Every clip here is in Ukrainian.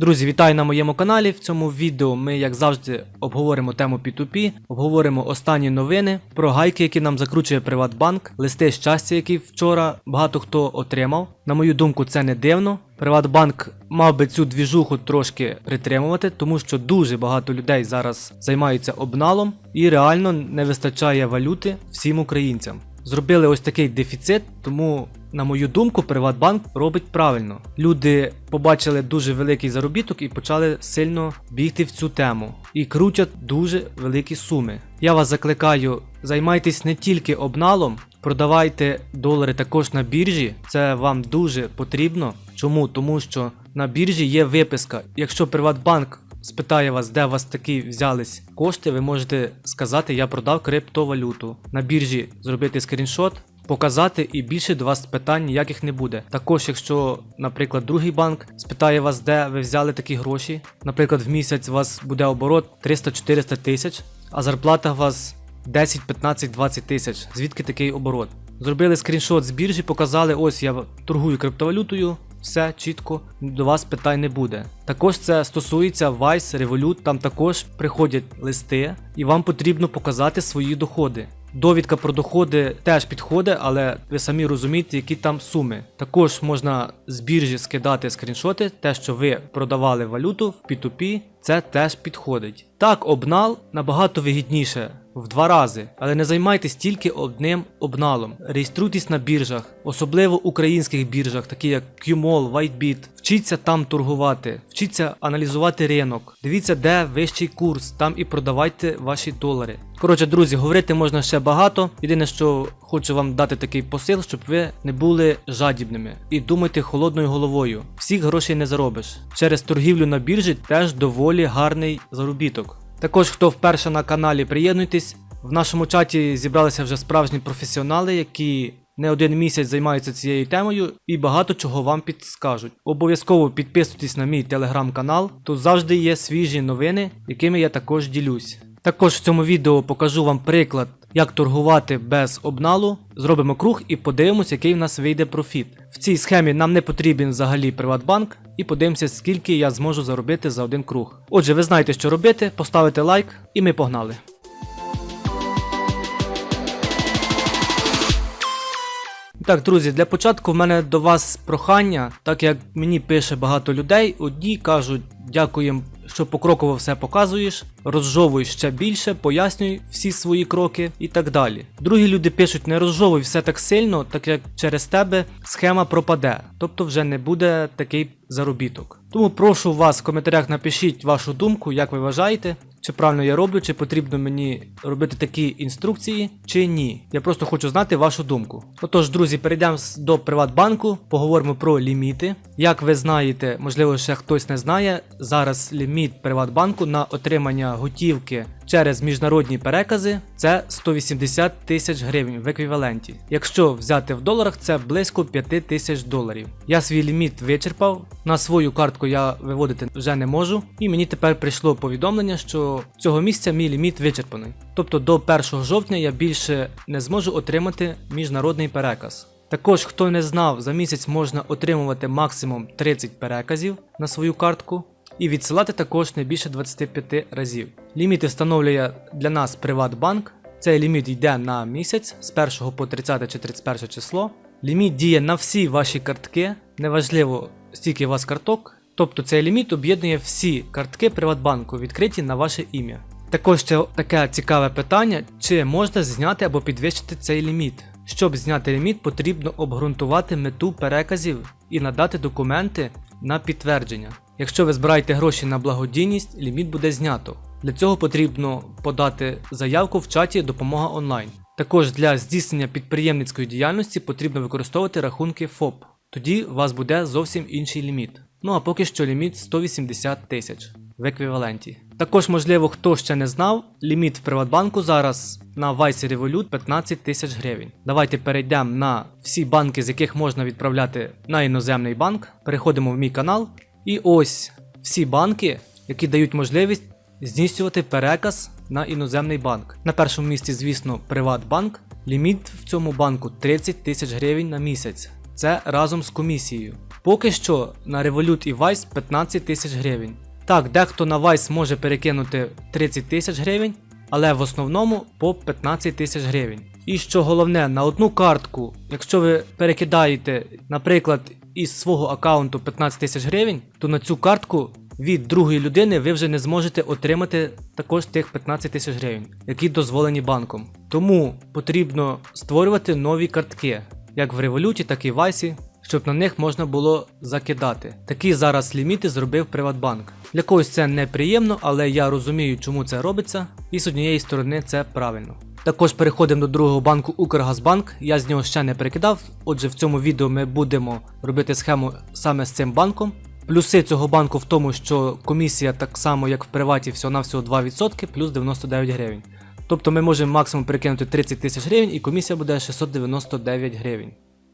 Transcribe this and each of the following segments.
Друзі, вітаю на моєму каналі. В цьому відео ми, як завжди, обговоримо тему P2P, обговоримо останні новини про гайки, які нам закручує Приватбанк, листи щастя, які вчора багато хто отримав. На мою думку, це не дивно. Приватбанк мав би цю двіжуху трошки притримувати, тому що дуже багато людей зараз займаються обналом і реально не вистачає валюти всім українцям. Зробили ось такий дефіцит, тому, на мою думку, Приватбанк робить правильно. Люди побачили дуже великий заробіток і почали сильно бігти в цю тему. І крутять дуже великі суми. Я вас закликаю, займайтесь не тільки обналом, продавайте долари також на біржі. Це вам дуже потрібно. Чому? Тому що на біржі є виписка. Якщо Приватбанк спитає вас, де у вас такі взялись кошти, ви можете сказати, я продав криптовалюту. На біржі зробити скріншот, показати, і більше до вас питань ніяких не буде. Також, якщо, наприклад, другий банк спитає вас, де ви взяли такі гроші, наприклад, в місяць у вас буде оборот 300-400 тисяч, а зарплата у вас 10, 15, 20 тисяч. Звідки такий оборот? Зробили скріншот з біржі, показали, ось я торгую криптовалютою. Все чітко, до вас питань не буде. Також це стосується Vice, Revolut, там також приходять листи, і вам потрібно показати свої доходи. Довідка про доходи теж підходить, але ви самі розумієте, які там суми. Також можна з біржі скидати скріншоти, те, що ви продавали валюту в P2P, це теж підходить. Так, обнал набагато вигідніше. В два рази, але не займайтесь тільки одним обналом. Реєструйтесь на біржах, особливо українських біржах, такі як QMall, WhiteBit. Вчіться там торгувати, вчіться аналізувати ринок. Дивіться, де вищий курс, там і продавайте ваші долари. Коротше, друзі, говорити можна ще багато. Єдине, що хочу вам дати такий посил, щоб ви не були жадібними і думайте холодною головою. Всіх грошей не заробиш. Через торгівлю на біржі теж доволі гарний заробіток. Також, хто вперше на каналі, приєднуйтесь. В нашому чаті зібралися вже справжні професіонали, які не один місяць займаються цією темою і багато чого вам підскажуть. Обов'язково підписуйтесь на мій телеграм-канал, тут завжди є свіжі новини, якими я також ділюсь. Також в цьому відео покажу вам приклад, як торгувати без обналу. Зробимо круг і подивимось, який в нас вийде профіт. В цій схемі нам не потрібен взагалі Приватбанк, і подивимося, скільки я зможу заробити за один круг. Отже, ви знаєте, що робити, поставите лайк, і ми погнали. Так, друзі, для початку в мене до вас прохання, так як мені пише багато людей, одні кажуть, дякуємо, що покроково все показуєш, розжовуй ще більше, пояснюй всі свої кроки і так далі. Другі люди пишуть, не розжовуй все так сильно, так як через тебе схема пропаде, тобто вже не буде такий заробіток. Тому прошу вас в коментарях напишіть вашу думку, як ви вважаєте, чи правильно я роблю, чи потрібно мені робити такі інструкції, чи ні. Я просто хочу знати вашу думку. Отож, друзі, перейдемо до Приватбанку, поговоримо про ліміти. Як ви знаєте, можливо, ще хтось не знає, зараз ліміт Приватбанку на отримання готівки через міжнародні перекази це 180 тисяч гривень в еквіваленті. Якщо взяти в доларах, це близько 5 тисяч доларів. Я свій ліміт вичерпав. На свою картку я виводити вже не можу, і мені тепер прийшло повідомлення, що цього місяця мій ліміт вичерпаний. Тобто до 1 жовтня я більше не зможу отримати міжнародний переказ. Також, хто не знав, за місяць можна отримувати максимум 30 переказів на свою картку і відсилати також не більше 25 разів. Ліміти встановлює для нас Приватбанк. Цей ліміт йде на місяць з 1 по 30 чи 31 число. Ліміт діє на всі ваші картки, неважливо скільки у вас карток. Тобто цей ліміт об'єднує всі картки Приватбанку, відкриті на ваше ім'я. Також ще таке цікаве питання: чи можна зняти або підвищити цей ліміт? Щоб зняти ліміт, потрібно обґрунтувати мету переказів і надати документи на підтвердження. Якщо ви збираєте гроші на благодійність, ліміт буде знято. Для цього потрібно подати заявку в чаті Допомога онлайн. Також для здійснення підприємницької діяльності потрібно використовувати рахунки ФОП. Тоді у вас буде зовсім інший ліміт. Ну а поки що ліміт 180 тисяч в еквіваленті. Також, можливо, хто ще не знав, ліміт в Приватбанку зараз на Vice Revolut 15 тисяч гривень. Давайте перейдемо на всі банки, з яких можна відправляти на іноземний банк. Переходимо в мій канал. І ось всі банки, які дають можливість здійснювати переказ на іноземний банк. На першому місці, звісно, Приватбанк. Ліміт в цьому банку 30 тисяч гривень на місяць. Це разом з комісією. Поки що на Revolut і Vice 15 тисяч гривень. Так, дехто на Vice може перекинути 30 тисяч гривень, але в основному по 15 тисяч гривень. І що головне, на одну картку, якщо ви перекидаєте, наприклад, із свого аккаунту 15 тисяч гривень, то на цю картку від другої людини ви вже не зможете отримати також тих 15 тисяч гривень, які дозволені банком. Тому потрібно створювати нові картки, як в Revolut, так і в Vice, щоб на них можна було закидати. Такі зараз ліміти зробив Приватбанк. Для когось це неприємно, але я розумію, чому це робиться, і з однієї сторони це правильно. Також переходимо до другого банку Укргазбанк. Я з нього ще не перекидав. Отже, в цьому відео ми будемо робити схему саме з цим банком. Плюси цього банку в тому, що комісія так само, як в приваті, всього-навсього 2% плюс 99 гривень. Тобто ми можемо максимум перекинути 30 тисяч гривень і комісія буде 699 гривень.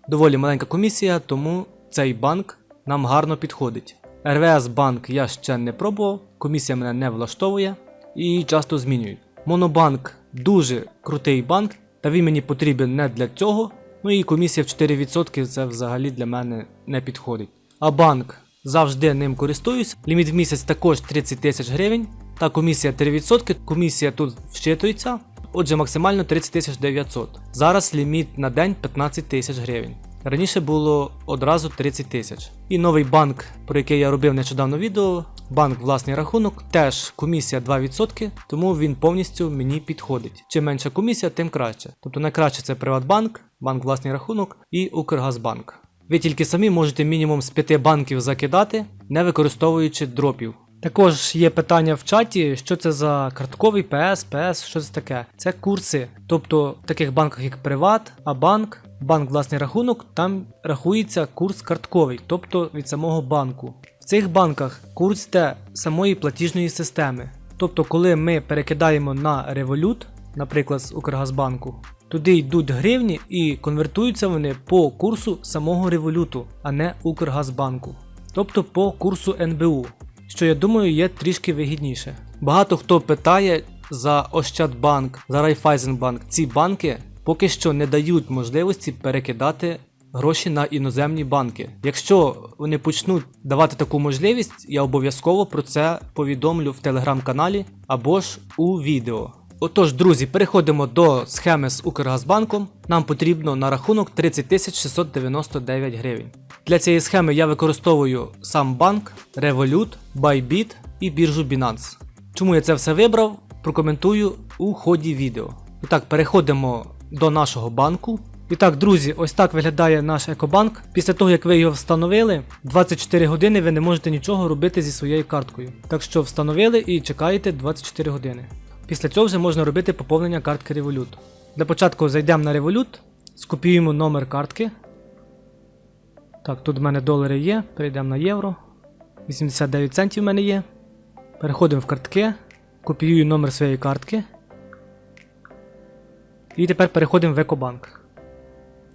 Доволі маленька комісія, тому цей банк нам гарно підходить. РВС банк я ще не пробував, комісія мене не влаштовує і часто змінюють. Монобанк дуже крутий банк, та він мені потрібен не для цього. Ну і комісія в 4% це взагалі для мене не підходить. А банк завжди ним користуюсь. Ліміт в місяць також 30 тисяч гривень. Та комісія 3%. Комісія тут вчитується. Отже, максимально 30 900. Зараз ліміт на день 15 тисяч гривень. Раніше було одразу 30 тисяч. І новий банк, про який я робив нещодавно відео, банк власний рахунок, теж комісія 2%, тому він повністю мені підходить. Чим менша комісія, тим краще. Тобто найкраще це Приватбанк, банк власний рахунок і Укргазбанк. Ви тільки самі можете мінімум з 5 банків закидати, не використовуючи дропів. Також є питання в чаті, що це за картковий ПС, ПС, що це таке? Це курси. Тобто в таких банках, як Приват, Абанк, банк власний рахунок, там рахується курс картковий, тобто від самого банку. В цих банках курс йде самої платіжної системи. Тобто, коли ми перекидаємо на Revolut, наприклад, з Укргазбанку, туди йдуть гривні і конвертуються вони по курсу самого Revolut, а не Укргазбанку. Тобто по курсу НБУ, що я думаю є трішки вигідніше. Багато хто питає за Ощадбанк, за Райфайзенбанк. Ці банки поки що не дають можливості перекидати гроші на іноземні банки. Якщо вони почнуть давати таку можливість, я обов'язково про це повідомлю в телеграм-каналі або ж у відео. Отож, друзі, переходимо до схеми з Укргазбанком. Нам потрібно на рахунок 30 699 гривень. Для цієї схеми я використовую сам банк, Revolut, Bybit і біржу Binance. Чому я це все вибрав, прокоментую у ході відео. І так, переходимо до нашого банку. І так, друзі, ось так виглядає наш екобанк. Після того, як ви його встановили, 24 години ви не можете нічого робити зі своєю карткою. Так що встановили і чекаєте 24 години. Після цього вже можна робити поповнення картки Revolut. Для початку зайдемо на Revolut, скопіюємо номер картки. Так, тут в мене долари є, перейдемо на євро. 89 центів в мене є. Переходимо в картки, копіюю номер своєї картки. І тепер переходимо в Екобанк.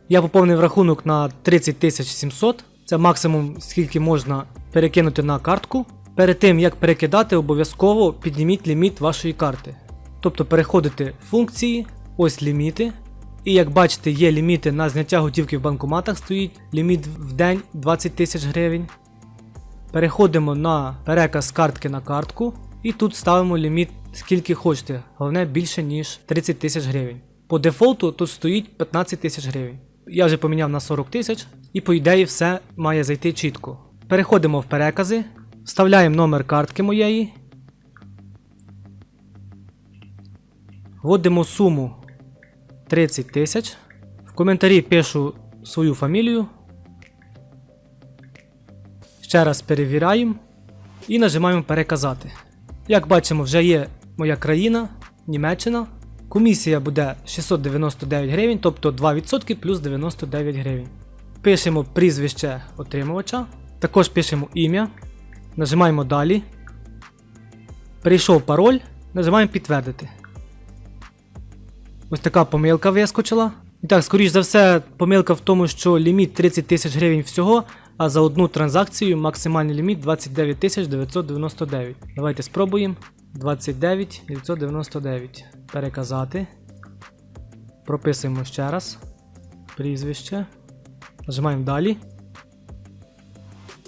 Я поповнив рахунок на 30 700. Це максимум, скільки можна перекинути на картку. Перед тим як перекидати, обов'язково підніміть ліміт вашої карти. Тобто переходите в функції, ось ліміти. І як бачите, є ліміти на зняття готівки в банкоматах стоїть, ліміт в день 20 тисяч гривень. Переходимо на переказ картки на картку. І тут ставимо ліміт скільки хочете, головне більше ніж 30 тисяч гривень. По дефолту тут стоїть 15 тисяч гривень. Я вже поміняв на 40 тисяч, і по ідеї все має зайти чітко. Переходимо в перекази, вставляємо номер картки моєї. Вводимо суму 30 тисяч. В коментарі пишу свою фамілію. Ще раз перевіряємо і нажимаємо переказати. Як бачимо, вже є моя країна, Німеччина. Комісія буде 699 гривень, тобто 2% плюс 99 гривень. Пишемо прізвище отримувача. Також пишемо ім'я. Нажимаємо далі. Перейшов пароль, нажимаємо підтвердити. Ось така помилка вискочила. І так, скоріш за все, помилка в тому, що ліміт 30 тисяч гривень всього, а за одну транзакцію максимальний ліміт 29 тисяч 999. Давайте спробуємо. 29 999. Переказати. Прописуємо ще раз. Прізвище. Нажимаємо далі.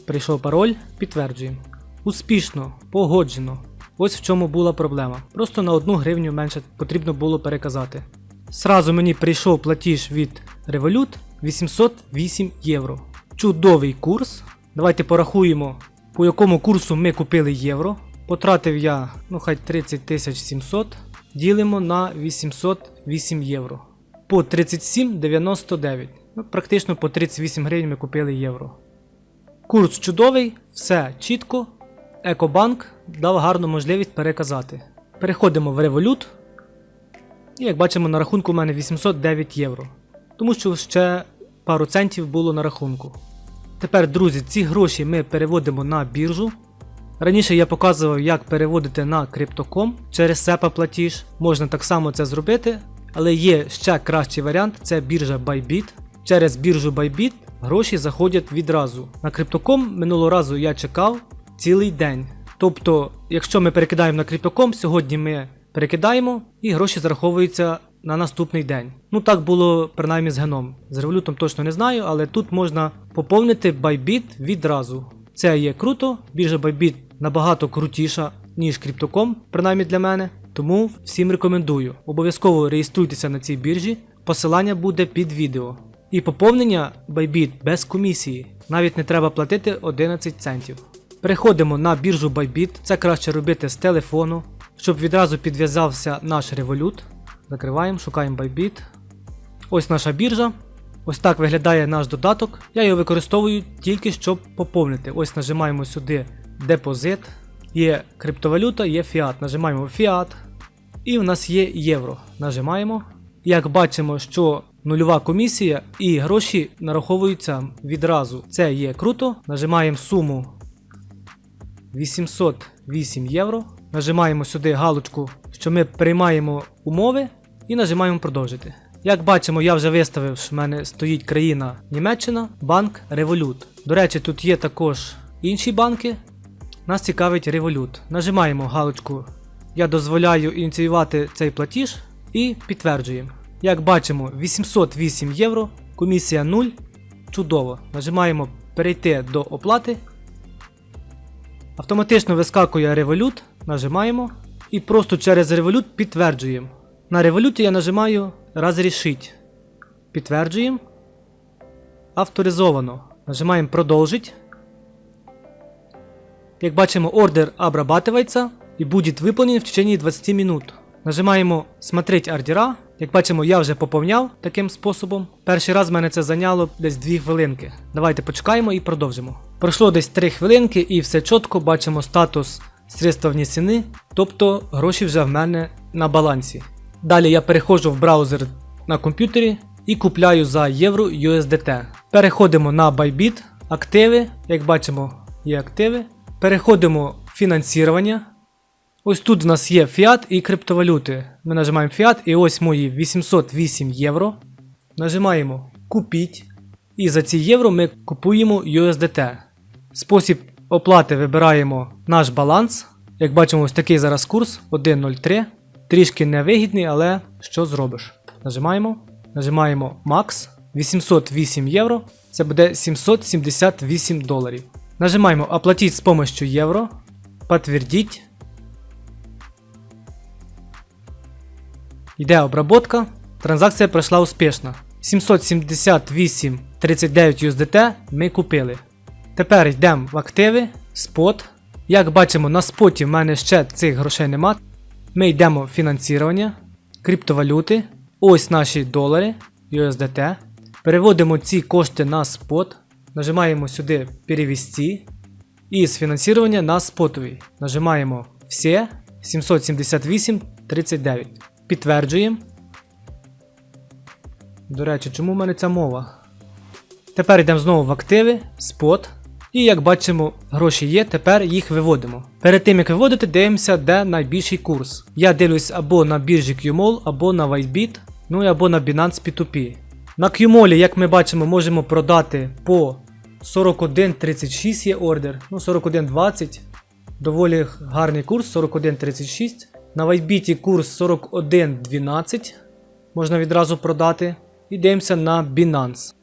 Прийшов пароль, підтверджуємо. Успішно, погоджено. Ось в чому була проблема. Просто на одну гривню менше потрібно було переказати. Сразу мені прийшов платіж від Revolut 808 євро. Чудовий курс. Давайте порахуємо, по якому курсу ми купили євро. Потратив я, ну хай 30 тисяч 700. Ділимо на 808 євро. По 37,99. Ну, практично по 38 гривень ми купили євро. Курс чудовий, все чітко. Екобанк дав гарну можливість переказати. Переходимо в Revolut. І як бачимо, на рахунку у мене 809 євро. Тому що ще пару центів було на рахунку. Тепер, друзі, ці гроші ми переводимо на біржу. Раніше я показував, як переводити на Crypto.com через SEPA платіж. Можна так само це зробити, але є ще кращий варіант це біржа Bybit. Через біржу Bybit гроші заходять відразу. На Crypto.com минулого разу я чекав цілий день. Тобто, якщо ми перекидаємо на Crypto.com, сьогодні ми перекидаємо і гроші зараховуються на наступний день. Ну так було принаймні з геном. З револютом точно не знаю, але тут можна поповнити Bybit відразу. Це є круто, біржа Bybit набагато крутіша, ніж Crypto.com, принаймні для мене. Тому всім рекомендую. Обов'язково реєструйтеся на цій біржі, посилання буде під відео. І поповнення Bybit без комісії. Навіть не треба платити 11 центів. Переходимо на біржу Bybit, це краще робити з телефону, щоб відразу підв'язався наш Revolut. Закриваємо, шукаємо Bybit. Ось наша біржа. Ось так виглядає наш додаток. Я його використовую тільки щоб поповнити. Ось нажимаємо сюди депозит. Є криптовалюта, є фіат. Нажимаємо фіат. І в нас є євро. Нажимаємо. Як бачимо, що нульова комісія і гроші нараховуються відразу. Це є круто. Нажимаємо суму 808 євро. Нажимаємо сюди галочку, що ми приймаємо умови, і нажимаємо продовжити. Як бачимо, я вже виставив, що в мене стоїть країна Німеччина, банк Revolut. До речі, тут є також інші банки. Нас цікавить Revolut. Нажимаємо галочку Я дозволяю ініціювати цей платіж і підтверджуємо. Як бачимо, 808 євро, комісія 0. Чудово. Нажимаємо перейти до оплати. Автоматично вискакує Revolut, нажимаємо і просто через Revolut підтверджуємо. На Revolut я нажимаю Разрішить. Підтверджуємо. Авторизовано. Нажимаємо Продовжить. Як бачимо, ордер обрабатывается і буде выполнен в течение 20 минут. Нажимаємо Смотреть ордера. Як бачимо, я вже поповняв таким способом. Перший раз мене це зайняло десь 2 хвилинки. Давайте почекаємо і продовжимо. Пройшло десь 3 хвилинки і все чітко бачимо статус средства внесені, тобто гроші вже в мене на балансі. Далі я переходжу в браузер на комп'ютері і купляю за євро USDT. Переходимо на Bybit, активи, як бачимо, є активи. Переходимо в фінансування. Ось тут у нас є фіат і криптовалюти. Ми нажимаємо фіат і ось мої 808 євро. Нажимаємо Купіть. І за ці євро ми купуємо USDT. Спосіб оплати вибираємо наш баланс. Як бачимо, ось такий зараз курс 1.03. Трішки невигідний, але що зробиш? Нажимаємо. Нажимаємо Max 808 євро. Це буде 778 доларів. Нажимаємо Оплатить з помощью євро. Подтвердить. Йде обработка. Транзакція пройшла успішно. 778,39 USDT ми купили. Тепер йдемо в активи, спот. Як бачимо, на споті в мене ще цих грошей нема. Ми йдемо в фінансування, криптовалюти. Ось наші долари USDT. Переводимо ці кошти на спот. Нажимаємо сюди перевести. І з фінансування на спотовий. Нажимаємо все 778,39. Підтверджуємо. До речі, чому в мене ця мова? Тепер йдемо знову в активи, спот. І як бачимо, гроші є, тепер їх виводимо. Перед тим як виводити, дивимося, де найбільший курс. Я дивлюсь або на біржі QMall, або на WhiteBit, ну або на Binance P2P. На QMall, як ми бачимо, можемо продати по 41.36 є ордер, ну 41.20. Доволі гарний курс 41.36. На WhiteBit курс 41.12. Можна відразу продати. І дивимося на Binance.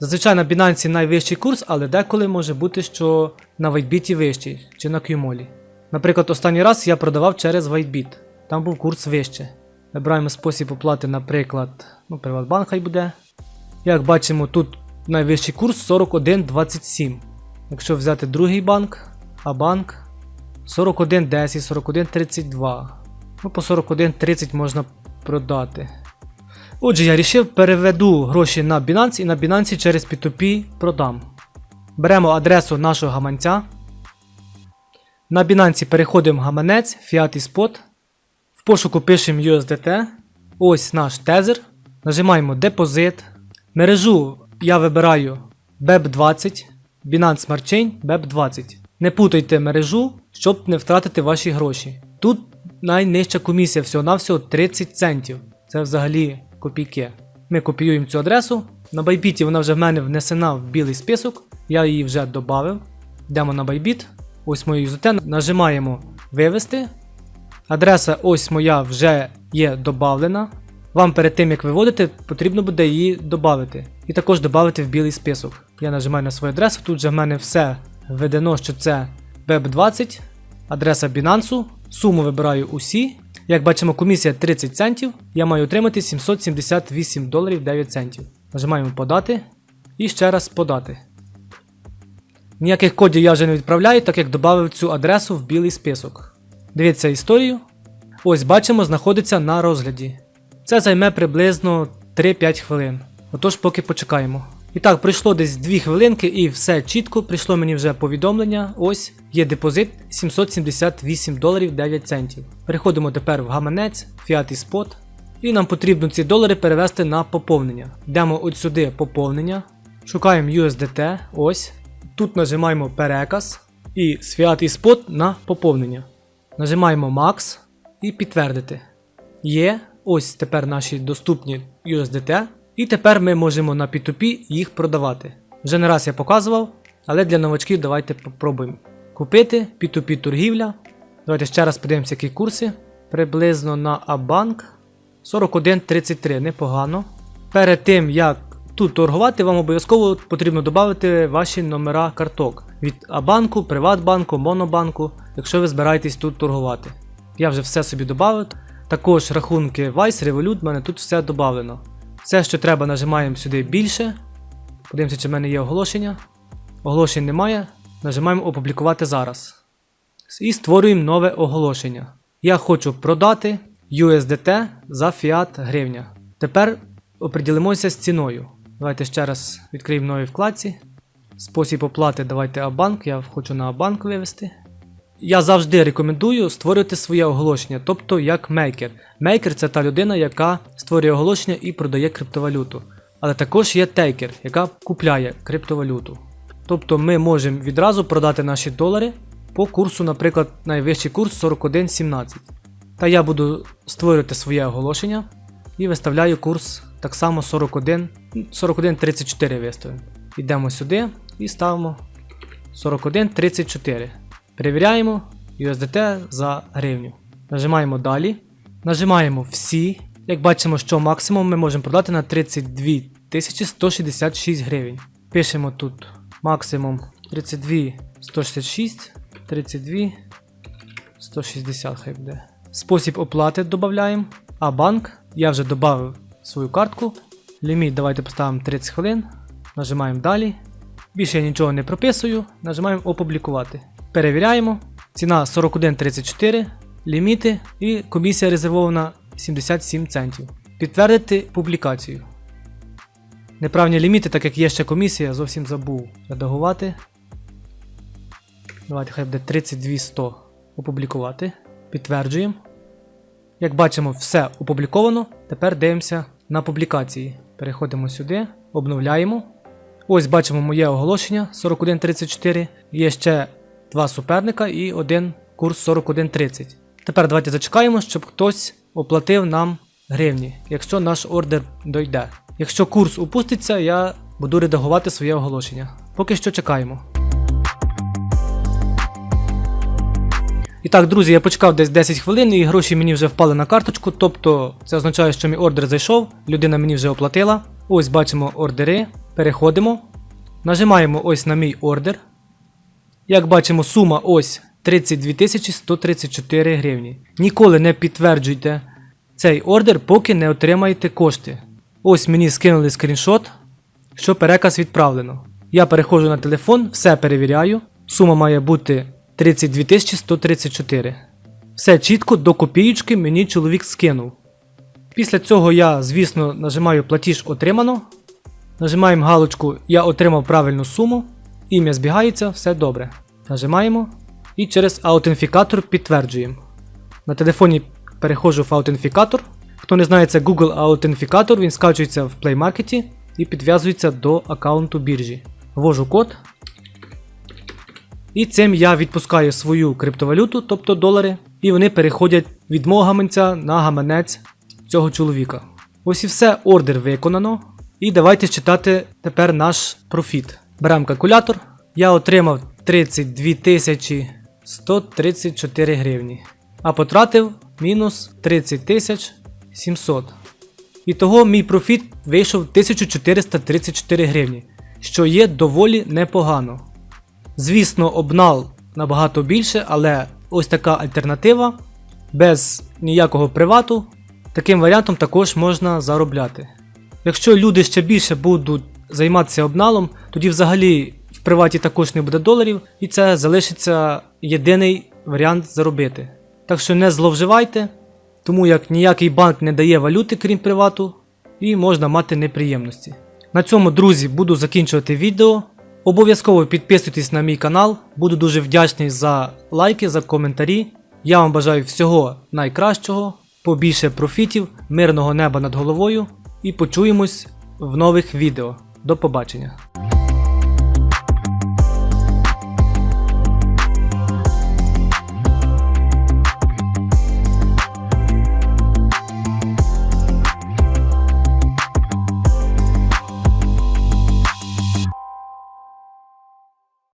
Зазвичай на Binance найвищий курс, але деколи може бути, що на WhiteBit вищий чи на QMOL. Наприклад, останній раз я продавав через WhiteBit. Там був курс вище. Вибираємо спосіб оплати, наприклад, ну, Приватбанк хай буде. Як бачимо, тут найвищий курс 41,27. Якщо взяти другий банк, а банк 41,10, 41,32. Ну, по 41,30 можна продати. Отже, я вирішив переведу гроші на Binance і на Binance через P2P продам. Беремо адресу нашого гаманця. На Binance переходимо в гаманець, Fiat і Spot. В пошуку пишемо USDT. Ось наш тезер. Нажимаємо депозит. Мережу я вибираю BEP20, Binance Smart Chain BEP20. Не путайте мережу, щоб не втратити ваші гроші. Тут найнижча комісія всього-навсього 30 центів. Це взагалі копійки. Ми копіюємо цю адресу. На Bybit вона вже в мене внесена в білий список. Я її вже додав. Йдемо на Bybit. Ось моє UZT. Нажимаємо вивести. Адреса ось моя вже є додавлена. Вам перед тим як виводити, потрібно буде її додати. І також додати в білий список. Я нажимаю на свою адресу, тут вже в мене все введено, що це BEP20, адреса Binance, суму вибираю усі. Як бачимо, комісія 30 центів, я маю отримати 778 доларів 9 центів. Нажимаємо подати і ще раз подати. Ніяких кодів я вже не відправляю, так як додав цю адресу в білий список. Дивіться історію. Ось бачимо, знаходиться на розгляді. Це займе приблизно 3-5 хвилин. Отож, поки почекаємо. І так, пройшло десь 2 хвилинки і все чітко. Прийшло мені вже повідомлення. Ось є депозит 778 доларів 9 центів. Переходимо тепер в гаманець, Fiat і Spot. І нам потрібно ці долари перевести на поповнення. Йдемо от сюди поповнення. Шукаємо USDT. Ось. Тут нажимаємо переказ. І з Fiat і Spot на поповнення. Нажимаємо Max і підтвердити. Є. Ось тепер наші доступні USDT. І тепер ми можемо на P2P їх продавати. Вже не раз я показував, але для новачків давайте попробуємо. Купити P2P торгівля. Давайте ще раз подивимося, які курси. Приблизно на Abank 41.33, непогано. Перед тим як тут торгувати, вам обов'язково потрібно додати ваші номера карток від Абанку, Приватбанку, Монобанку, якщо ви збираєтесь тут торгувати. Я вже все собі додав. Також рахунки Vice, Revolut, в мене тут все додано. Все, що треба, нажимаємо сюди більше. Подивимося, чи в мене є оголошення. Оголошень немає. Нажимаємо опублікувати зараз. І створюємо нове оголошення. Я хочу продати USDT за фіат гривня. Тепер оприділимося з ціною. Давайте ще раз відкриємо в новій вкладці. Спосіб оплати давайте Абанк. Я хочу на Абанк вивести. Я завжди рекомендую створювати своє оголошення, тобто як мейкер. Мейкер це та людина, яка створює оголошення і продає криптовалюту. Але також є тейкер, яка купляє криптовалюту. Тобто ми можемо відразу продати наші долари по курсу, наприклад, найвищий курс 41.17. Та я буду створювати своє оголошення і виставляю курс так само 41, 41.34 виставимо. Йдемо сюди і ставимо 41.34. Перевіряємо USDT за гривню. Нажимаємо далі. Нажимаємо всі. Як бачимо, що максимум ми можемо продати на 32 166 гривень. Пишемо тут максимум 32 166, 32 160 хай буде. Спосіб оплати додаємо. А банк. Я вже додав свою картку. Ліміт давайте поставимо 30 хвилин. Нажимаємо далі. Більше я нічого не прописую. Нажимаємо опублікувати. Перевіряємо. Ціна 41.34, ліміти і комісія резервована 77 центів. Підтвердити публікацію. Неправні ліміти, так як є ще комісія, зовсім забув редагувати. Давайте хай буде 32100 опублікувати. Підтверджуємо. Як бачимо, все опубліковано. Тепер дивимося на публікації. Переходимо сюди, обновляємо. Ось бачимо моє оголошення 4134. Є ще два суперника і один курс 41.30. Тепер давайте зачекаємо, щоб хтось оплатив нам гривні, якщо наш ордер дойде. Якщо курс упуститься, я буду редагувати своє оголошення. Поки що чекаємо. І так, друзі, я почекав десь 10 хвилин і гроші мені вже впали на карточку. Тобто це означає, що мій ордер зайшов, людина мені вже оплатила. Ось бачимо ордери. Переходимо. Нажимаємо ось на мій ордер. Як бачимо, сума ось 32 134 гривні. Ніколи не підтверджуйте цей ордер, поки не отримаєте кошти. Ось мені скинули скріншот, що переказ відправлено. Я переходжу на телефон, все перевіряю. Сума має бути 32 134. Все чітко до копієчки мені чоловік скинув. Після цього я, звісно, нажимаю платіж отримано. Нажимаємо галочку Я отримав правильну суму. Ім'я збігається, все добре. Нажимаємо і через аутентифікатор підтверджуємо. На телефоні переходжу в аутентифікатор. Хто не знає, це Google аутентифікатор, він скачується в Play Market і підв'язується до аккаунту біржі. Ввожу код. І цим я відпускаю свою криптовалюту, тобто долари, і вони переходять від мого гаманця на гаманець цього чоловіка. Ось і все, ордер виконано. І давайте читати тепер наш профіт. Беремо калькулятор. Я отримав 32 тисячі 134 гривні, а потратив мінус 30 тисяч 700. Ітого мій профіт вийшов 1434 гривні, що є доволі непогано. Звісно, обнал набагато більше, але ось така альтернатива без ніякого привату. Таким варіантом також можна заробляти. Якщо люди ще більше будуть займатися обналом, тоді взагалі в приваті також не буде доларів, і це залишиться єдиний варіант заробити. Так що не зловживайте, тому як ніякий банк не дає валюти, крім привату, і можна мати неприємності. На цьому, друзі, буду закінчувати відео. Обов'язково підписуйтесь на мій канал, буду дуже вдячний за лайки, за коментарі. Я вам бажаю всього найкращого, побільше профітів, мирного неба над головою і почуємось в нових відео. До побачення!